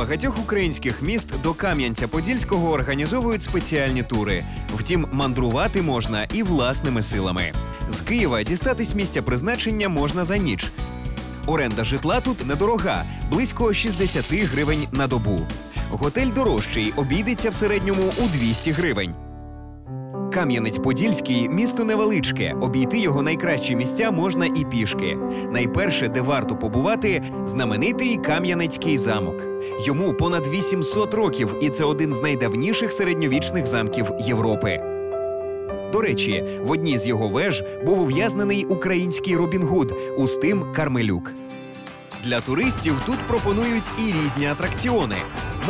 багатьох українських міст до Кам'янця-Подільського організовують спеціальні тури. Втім, мандрувати можна і власними силами. З Києва дістатись місця призначення можна за ніч. Оренда житла тут недорога, близько 60 гривень на добу. Готель дорожчий обійдеться в середньому у 200 гривень. Кам'янець-Подільський місто невеличке. Обійти його найкращі місця можна і пішки. Найперше, де варто побувати, знаменитий Кам'янецький замок. Йому понад 800 років, і це один з найдавніших середньовічних замків Європи. До речі, в одній з його веж був ув'язнений український Робін Гуд Устим Кармелюк. Для туристів тут пропонують і різні атракціони.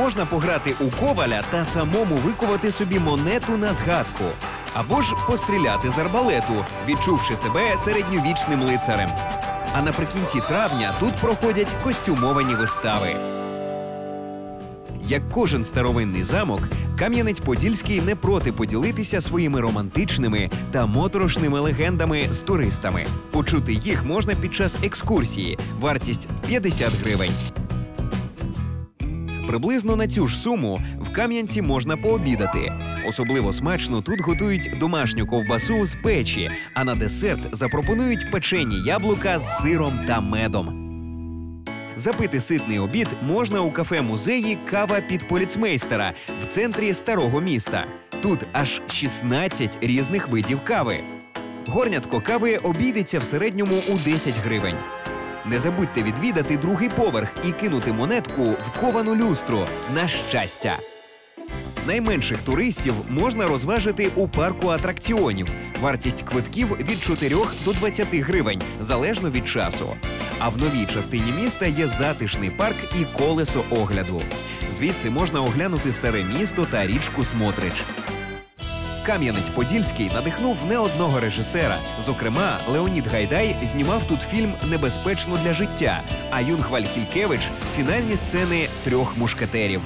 Можна пограти у коваля та самому викувати собі монету на згадку. Або ж постріляти з арбалету, відчувши себе середньовічним лицарем. А наприкінці травня тут проходять костюмовані вистави. Як кожен старовинний замок, Кам'янець-Подільський не проти поділитися своїми романтичними та моторошними легендами з туристами. Почути їх можна під час екскурсії. Вартість 50 гривень. Приблизно на цю ж суму в Кам'янці можна пообідати. Особливо смачно тут готують домашню ковбасу з печі, а на десерт запропонують печені яблука з сиром та медом. Запити ситний обід можна у кафе музеї Кава під поліцмейстера в центрі старого міста. Тут аж 16 різних видів кави. Горнятко кави обійдеться в середньому у 10 гривень. Не забудьте відвідати другий поверх і кинути монетку в ковану люстру на щастя. Найменших туристів можна розважити у парку атракціонів. Вартість квитків від 4 до 20 гривень, залежно від часу. А в новій частині міста є затишний парк і колесо огляду. Звідси можна оглянути старе місто та річку Смотрич. Кам'янець-Подільський надихнув не одного режисера. Зокрема, Леонід Гайдай знімав тут фільм Небезпечно для життя, а Юнг Вальхількевич фінальні сцени трьох мушкетерів.